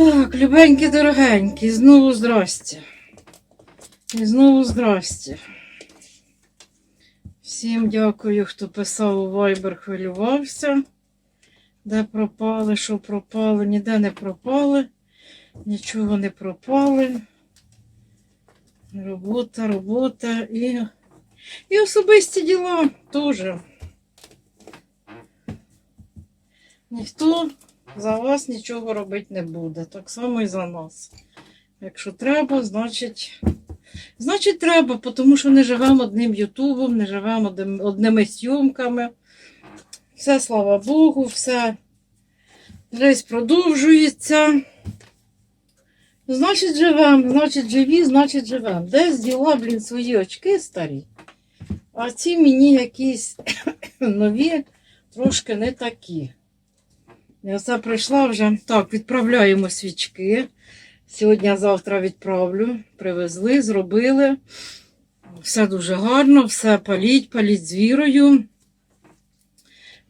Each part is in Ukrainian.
Так, любенькі, дорогенькі, знову здрасте. І знову здрасте. Всім дякую, хто писав у Viber, хвилювався. Де пропали, що пропали, ніде не пропали, нічого не пропали. Робота, робота і, і особисті діла теж. Ніхто за вас нічого робити не буде. Так само і за нас. Якщо треба, значить. Значить, треба, тому що не живемо одним Ютубом, не живемо одним- одними зйомками. Все, слава Богу, все. Жесть продовжується. Значить, живемо, значить, живі, значить, живемо. Десь діла, блін, свої очки старі. А ці мені якісь нові, трошки не такі. Я оце прийшла вже. Так, відправляємо свічки. Сьогодні-завтра відправлю. Привезли, зробили. Все дуже гарно, все паліть, паліть з вірою.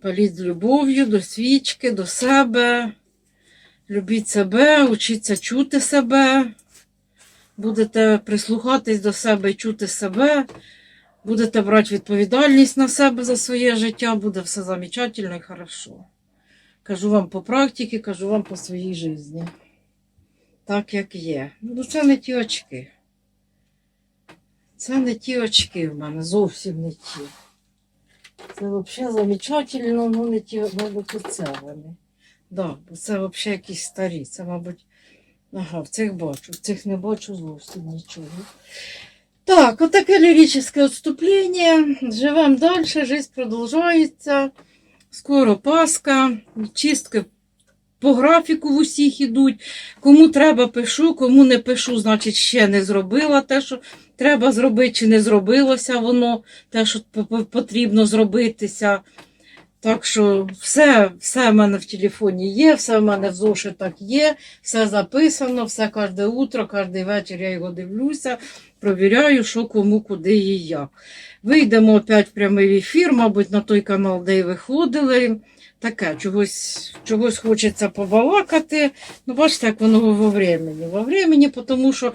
Паліть з любов'ю до свічки, до себе. Любіть себе, учіться чути себе. Будете прислухатись до себе і чути себе. Будете брати відповідальність на себе за своє життя, буде все замечательно і хорошо. Кажу вам по практиці, кажу вам по своїй житті. Так, як є. Ну, це не ті очки. Це не ті очки в мене, зовсім не ті. Це взагалі замечательно, ну не ті, мабуть, оце вони. Да, бо це взагалі якісь старі. Це, мабуть, ага, в цих бачу, в цих не бачу зовсім нічого. Так, отаке ліричне відступлення. Живемо далі, життя продовжується. Скоро Пасха, чистки по графіку в усіх ідуть. Кому треба, пишу, кому не пишу, значить, ще не зробила те, що треба зробити, чи не зробилося воно, те, що потрібно зробитися. Так що все, все в мене в телефоні є, все в мене в зошитах є, все записано, все кожне утро, кожен вечір я його дивлюся, провіряю, що кому, куди і як. Вийдемо опять в прямий ефір, мабуть, на той канал, де й виходили. Таке, чогось, чогось хочеться побалакати. Ну, бачите, як воно во времені. Во времені, тому що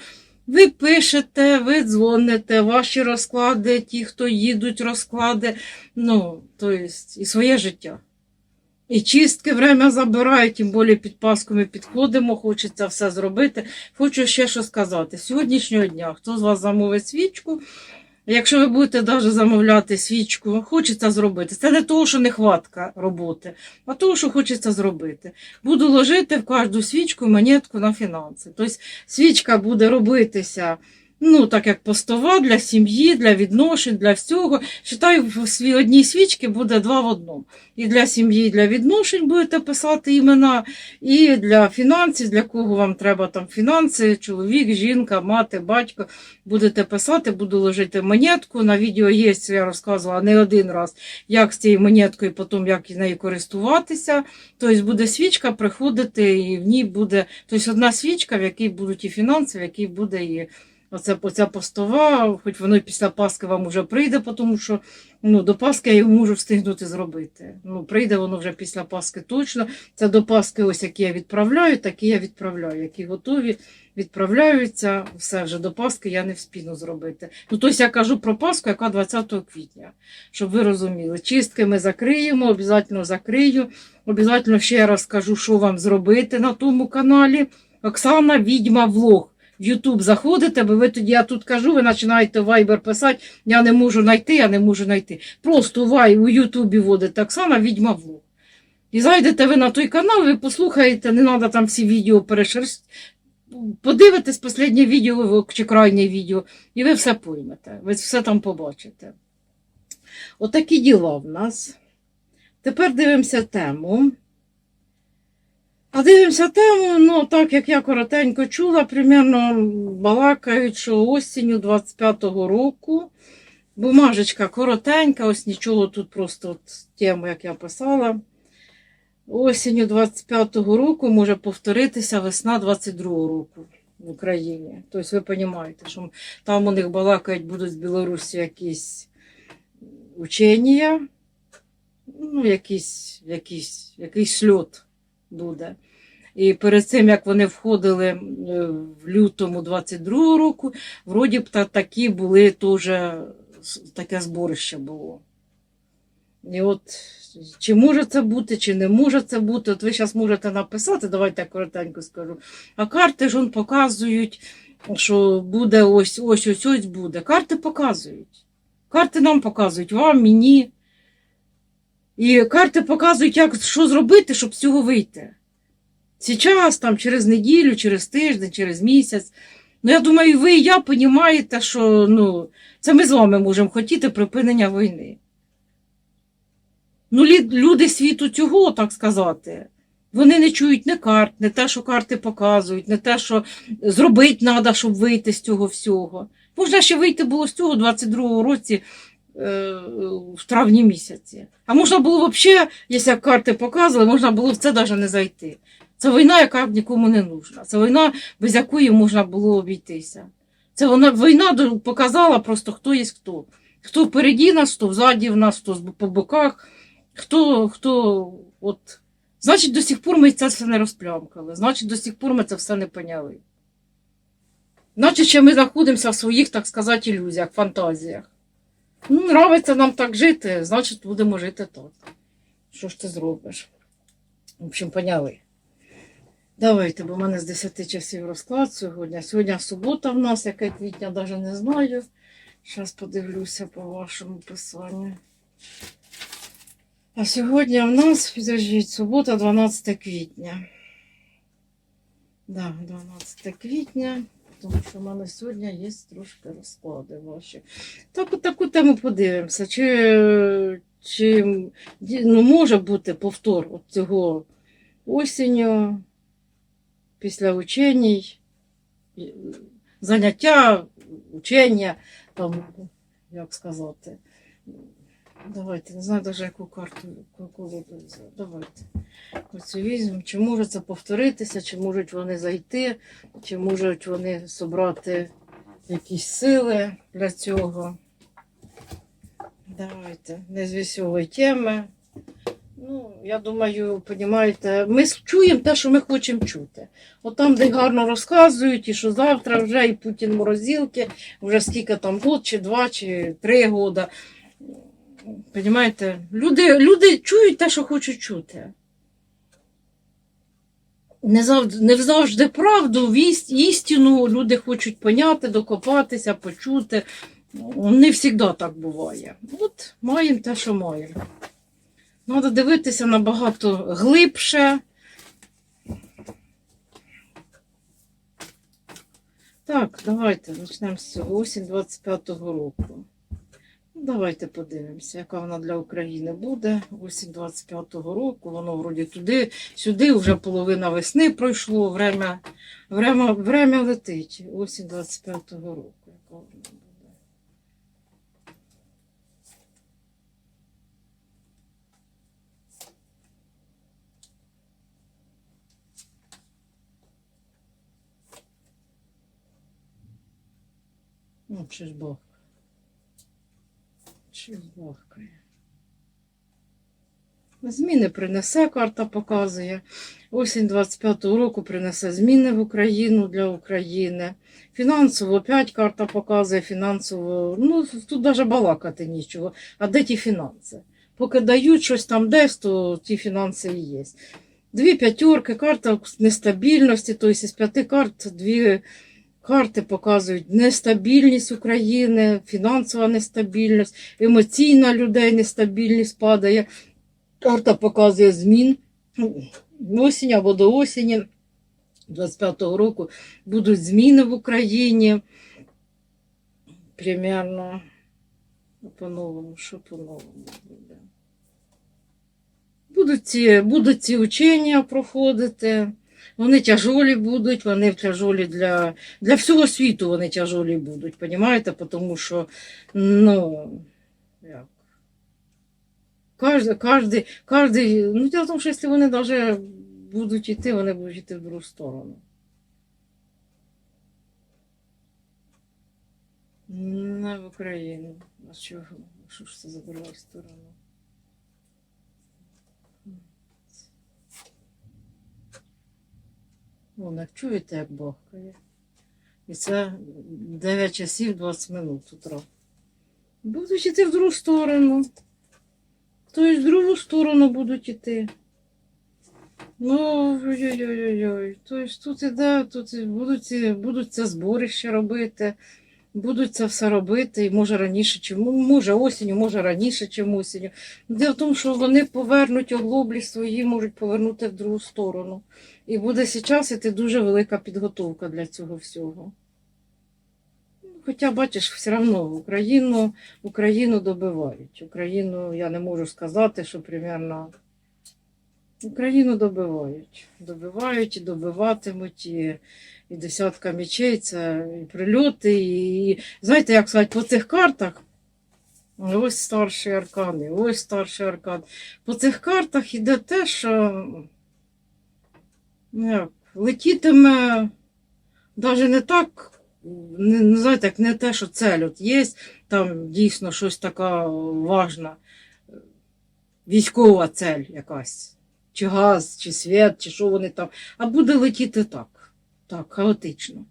ви пишете, ви дзвоните, ваші розклади, ті, хто їдуть, розклади, ну, то есть, і своє життя. І чистки время забирають, тим більше під Пасху ми підходимо, хочеться все зробити. Хочу ще що сказати. З сьогоднішнього дня, хто з вас замовить свічку, Якщо ви будете даже замовляти свічку, хочеться зробити. Це не того, що нехватка роботи, а того, що хочеться зробити. Буду ложити в кожну свічку монетку на фінанси. Тобто свічка буде робитися. Ну, так як постова для сім'ї, для відношень, для всього. Читаю, в одній свічці буде два в одному. І для сім'ї, і для відношень будете писати імена, і для фінансів, для кого вам треба там фінанси, чоловік, жінка, мати, батько. Будете писати, буду ложити монетку. На відео є, я розказувала не один раз, як з цією монеткою, потім як нею користуватися. Тобто буде свічка приходити, і в ній буде тобто одна свічка, в якій будуть і фінанси, в якій буде і оця, оця постова, хоч воно після Пасхи вам вже прийде, тому що ну, до Пасхи я його можу встигнути зробити. Ну, прийде воно вже після Пасхи точно. Це до Пасхи, ось які я відправляю, такі я відправляю, які готові відправляються, все вже до Пасхи я не вспіну зробити. Ну, тобто я кажу про Пасху, яка 20 квітня, щоб ви розуміли. Чистки ми закриємо, обов'язково закрию. Обов'язково ще раз скажу, що вам зробити на тому каналі. Оксана Відьма Влог. В Ютуб заходите, бо ви тоді, я тут кажу, ви починаєте в Viber писати, я не можу знайти, я не можу знайти. Просто вай у Ютубі вводите Оксана Відьма Влог. І зайдете ви на той канал, ви послухаєте, не треба там всі відео перешерстити. Подивитесь останнє відео чи крайнє відео, і ви все поймете, ви все там побачите. Отакі діла в нас. Тепер дивимося тему. А дивимося тему, ну так як я коротенько чула, примерно балакають, що осінню 25-го року. Бумажечка коротенька, ось нічого тут просто от тему, як я писала. Осінню 25-го року може повторитися весна 22-го року в Україні. Тобто ви розумієте, що там у них балакають, будуть з Білорусі якісь учення, ну, якийсь, якийсь, якийсь сльот буде. І перед цим, як вони входили е, в лютому 22 року, вроді б та такі були теж таке зборище було. І от чи може це бути, чи не може це бути, от ви зараз можете написати, давайте я коротенько скажу. А карти ж он показують, що буде ось ось ось ось буде. Карти показують. Карти нам показують, вам, мені. І карти показують, як, що зробити, щоб з цього вийти. Сейчас, там, через неділю, через тиждень, через місяць. Ну, я думаю, ви і я розумієте, що ну, це ми з вами можемо хотіти припинення війни. Ну, люди світу цього, так сказати, вони не чують не карт, не те, що карти показують, не те, що зробити треба, щоб вийти з цього всього. Можна ще вийти було з цього у 22-му році е, в травні місяці. А можна було взагалі, якщо карти показували, можна було в це навіть не зайти. Це війна, яка нікому не нужна. Це війна, без якої можна було обійтися. Це вона війна показала просто, хто є хто. Хто впереді нас, хто взаді в нас, хто по боках, хто, хто от. Значить, до сих пор ми це все не розплямкали. Значить, до сих пор ми це все не поняли. Значить, ще ми знаходимося в своїх, так сказати, ілюзіях, фантазіях. Ну, нравиться нам так жити, значить, будемо жити так. Що ж ти зробиш? В общем, поняли. Давайте, бо в мене з 10 часів розклад сьогодні. Сьогодні субота в нас, яке квітня, навіть не знаю. Зараз подивлюся по вашому писанню. А сьогодні в нас, підождіть, субота, 12 квітня. Да, 12 квітня, тому що в мене сьогодні є трошки розклади ваші. Так, таку тему подивимося. Чи, чи ну, може бути повтор от цього осінню, після ученій, заняття, учення, там, як сказати. Давайте, не знаю навіть яку карту, колоду взяти. Давайте. Оцю візьмемо. Чи може це повторитися, чи можуть вони зайти, чи можуть вони зібрати якісь сили для цього. Давайте, не з веселої теми. Ну, я думаю, понімаєте, ми чуємо те, що ми хочемо чути. От там, де гарно розказують, і що завтра вже і Путін в морозилки, вже скільки там год, чи два, чи три года. Понімаєте, люди, люди чують те, що хочуть чути. Не завжди, не завжди правду, істину люди хочуть поняти, докопатися, почути. Не завжди так буває. От маємо те, що маємо. Треба дивитися набагато глибше. Так, давайте почнемо з цього. Осінь 25-го року. Ну, Давайте подивимося, яка вона для України буде. Осінь 25-го року. Воно вроді туди, сюди вже половина весни пройшло. Время, время, время летить. Осінь 25-го року. Яка вона буде. Ну, чи ж Бог. Чи ж бахкає. Зміни принесе, карта показує. Осінь 25-го року принесе зміни в Україну для України. Фінансово опять карта показує, фінансово. Ну, тут навіть балакати нічого. А де ті фінанси? Поки дають щось там десь, то ті фінанси і є. Дві п'ятерки, карта нестабільності, тобто із п'яти карт дві карти показують нестабільність України, фінансова нестабільність, емоційна людей нестабільність падає. Карта показує змін. Осінь або до осені 25-го року будуть зміни в Україні. Примерно по-новому, що по-новому буде. Будуть ці, будуть ці учення проходити. Вони тяжолі будуть, вони тяжолі для, для всього світу вони тяжолі будуть, понімаєте? Тому що, ну, як, кожен, кожен, кожен, ну, дело в тому, що якщо вони навіть будуть йти, вони будуть йти в другу сторону. Не в Україну. А чого? Що ж це за друга сторона? Вон, як чуєте, як бахкає. І це 9 часів 20 минут утра. Будуть йти в другу сторону. Тобто в другу сторону будуть йти. Ну, ой-ой-ой-ой. Тобто тут іде, тут будуть, будуть це зборище робити, будуть це все робити, і може раніше, чим, може осінню, може раніше, чим осінню. Дело в тому, що вони повернуть оглоблі свої, можуть повернути в другу сторону. І буде зараз іти дуже велика підготовка для цього всього. Хоча, бачиш, все одно Україну, Україну добивають. Україну я не можу сказати, що примерно Україну добивають. Добивають і добиватимуть, і, і десятка мечей, це і прильоти, і, знаєте, як сказати, по цих картах. Ось старший аркан, і ось старший аркан. По цих картах іде те, що ну, як, летітиме навіть не так, не, не знаєте, як не те, що цель от є, там дійсно щось така важна, військова цель якась. Чи газ, чи світ, чи що вони там. А буде летіти так, так, хаотично.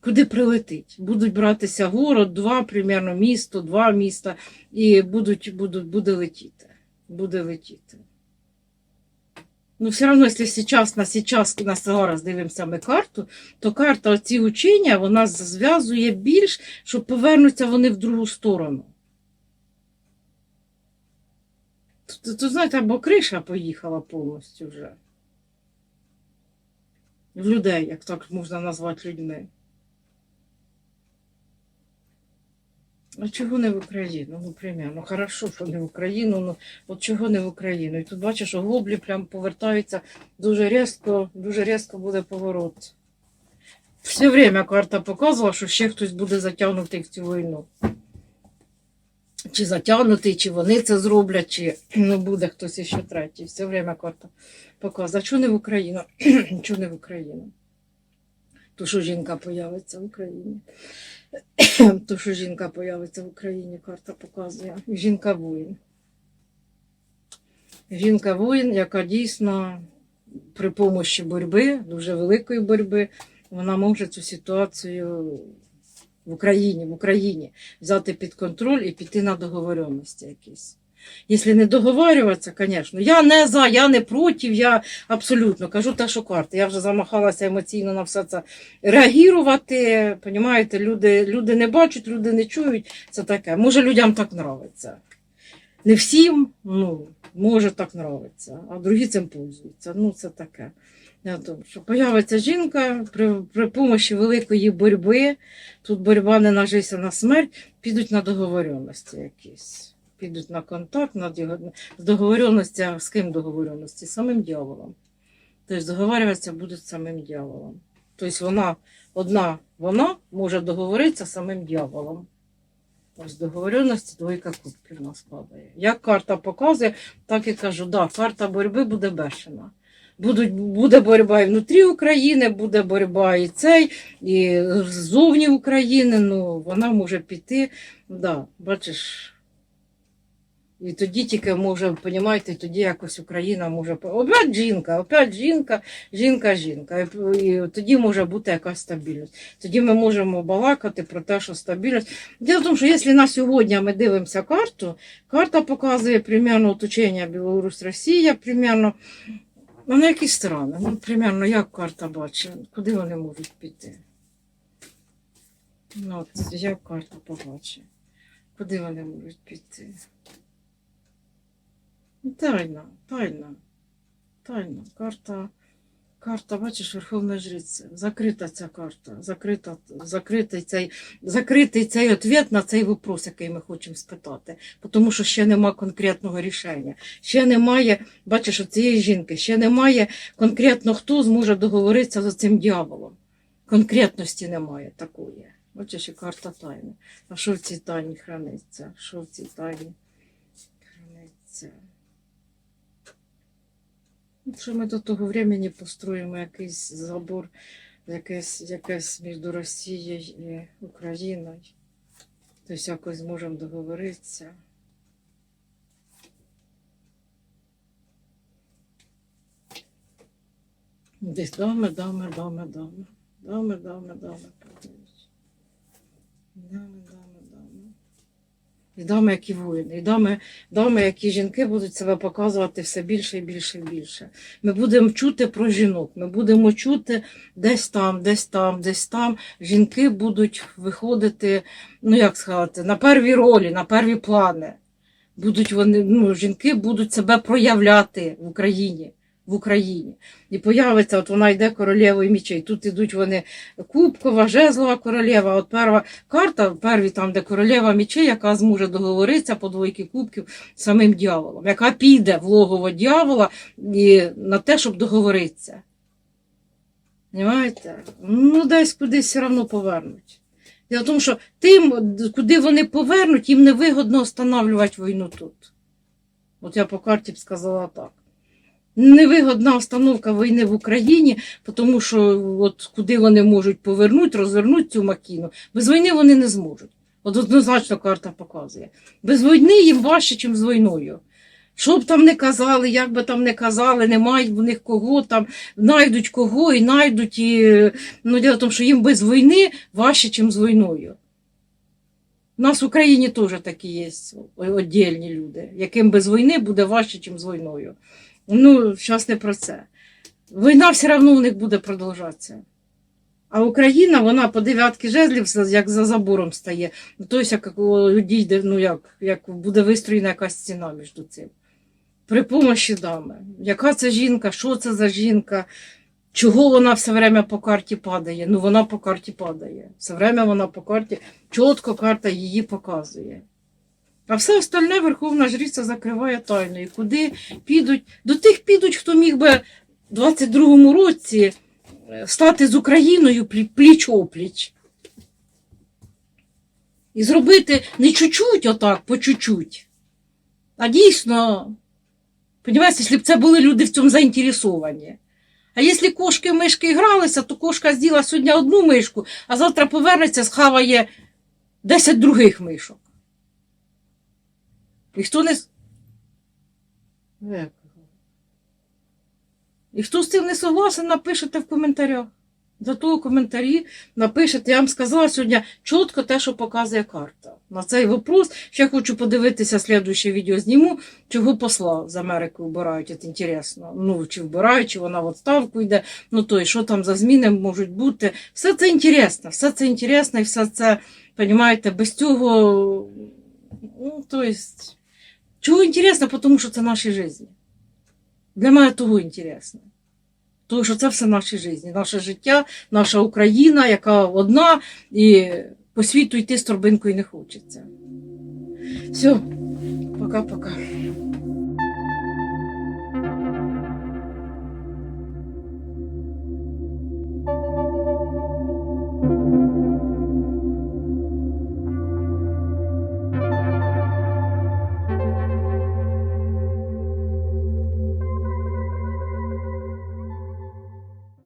Куди прилетить? Будуть братися город, два, примерно, місто, два міста, і будуть, будуть, буде летіти. Буде летіти. Ну, все одно, якщо сейчас, на сейчас, на зараз дивимося ми карту, то карта оці учення, вона зв'язує більш, що повернуться вони в другу сторону. Тут, тут, знаєте, або криша поїхала повністю вже. Людей, як так можна назвати людьми. А чого не в Україну? Ну, примерно. Хорошо, що не в Україну, ну от чого не в Україну? І тут бачиш, що глоблі прям повертаються дуже різко, дуже різко буде поворот. Все время карта показувала, що ще хтось буде затягнутий в цю війну. Чи затягнутий, чи вони це зроблять, чи ну, буде хтось іще третій. Все время карта показує. Чого не в Україну? чого не в Україну? То що жінка появиться в Україні. То, що жінка появиться в Україні, карта показує. Жінка воїн. Жінка воїн, яка дійсно при помощі боротьби, дуже великої боротьби, вона може цю ситуацію в Україні, в Україні взяти під контроль і піти на договоренності якісь. Якщо не договарюватися, звісно. Я не за, я не проти, я абсолютно кажу те, що карти. Я вже замахалася емоційно на все це реагувати. Понімаєте, люди, люди не бачать, люди не чують. Це таке. Може, людям так нравиться. Не всім, ну, може так нравиться, а другі цим пользуються. Ну, це таке. Що появиться жінка при, при помощі великої боротьби, тут боротьба не на життя, а на смерть, підуть на договоренності якісь. Підуть на контакт, на договоренності, а з ким договоренності? Самим дьяволом. Тобто договарюватися будуть самим дьяволом. Тобто вона, одна вона може договоритися з самим дьяволом. Ось договоренності двойка кубків нас падає. Як карта показує, так і кажу, да, карта боротьби буде бешена. Будуть, буде боротьба і внутрі України, буде боротьба і цей, і ззовні України. Ну, вона може піти. Да, бачиш. І тоді тільки може, понімаєте, тоді якось Україна може. Опять жінка, опять жінка, жінка, жінка. І, тоді може бути якась стабільність. Тоді ми можемо балакати про те, що стабільність. Діло в тому, що якщо на сьогодні ми дивимося карту, карта показує примерно оточення Білорусь-Росія, примерно. Ну, на які сторони? Ну, примерно, як карта бачить, куди вони можуть піти? Ну, от, як карта побачить, куди вони можуть піти? Тайна, тайна, тайна. Карта, карта, бачиш, Верховна Жриця. Закрита ця карта, закрита, закритий цей, закритий цей ответ на цей вопрос, який ми хочемо спитати. Тому що ще нема конкретного рішення. Ще немає, бачиш, цієї жінки, ще немає конкретно, хто зможе договоритися з цим дьяволом. Конкретності немає такої. Бачиш, і карта тайни. А що в цій тайні храниться? Що в цій тайні храниться? Ну, Що ми до того времени построїмо якийсь забор, якесь, якесь між Росією і Україною. Тобто якось зможемо договоритися. Десь дами, дами. Дами, дами, дами. подивись. Дами, дами, дами. І дами, які воїни, дами, дами, які жінки будуть себе показувати все більше і більше і більше. Ми будемо чути про жінок, ми будемо чути десь там, десь там, десь там. Жінки будуть виходити, ну як сказати, на перві ролі, на перві плани. Будуть вони, ну, жінки будуть себе проявляти в Україні. В Україні. І появиться, от вона йде королевою мічей. Тут ідуть вони Кубкова, Жезлова королева. От перша карта, перві там, де королева мічей, яка зможе договоритися по двойки кубків з самим дьяволом, яка піде в логово дьявола і на те, щоб договоритися. Понимаєте? Ну, десь кудись все одно повернуть. Дело тому, що тим, куди вони повернуть, їм невигодно встановлювати війну тут. От я по карті б сказала так. Невигодна установка війни в Україні, тому що от куди вони можуть повернути, розвернути цю макіну, без війни вони не зможуть. От однозначно карта показує. Без війни їм важче, ніж з війною. Що б там не казали, як би там не казали, немає в них кого там, знайдуть кого і знайдуть. І... Ну, діло в тому, що їм без війни важче, ніж з війною. У нас в Україні теж такі є віддільні люди, яким без війни буде важче, ніж з війною. Ну, зараз не про це. Війна все одно у них буде продовжатися. А Україна, вона по дев'ятки жезлів, як за забором стає. Тобто, як дійде, ну як, як буде вистроєна якась стіна між цим. При помощі дами. Яка це жінка, що це за жінка, чого вона все время по карті падає? Ну, вона по карті падає. Все время вона по карті, чітко карта її показує. А все остальне Верховна Жриця закриває тайною. Куди підуть? До тих підуть, хто міг би в 22-му році е, стати з Україною пліч-опліч. І зробити не чуть-чуть отак, по чуть-чуть, а дійсно, понімаєте, якщо б це були люди в цьому заінтересовані. А якщо кошки мишки гралися, то кошка з'їла сьогодні одну мишку, а завтра повернеться, схаває 10 других мишок. І хто не. І хто з цим не согласен, напишете в коментарях. До того коментарі напишете. Я вам сказала сьогодні чітко те, що показує карта. На цей вопрос. Ще хочу подивитися слідуюче відео зніму, чого посла з Америки вбирають. Це інтересно. Ну, чи вбирають, чи вона в відставку йде. Ну то і що там за зміни можуть бути. Все це інтересно, все це інтересно і все це, розумієте, без цього. Ну, то есть, чого інтересно, тому що це наші житті. Для мене того інтересно. Тому що це все наші житті, наше життя, наша Україна, яка одна, і по світу йти з торбинкою не хочеться. Все, пока-пока.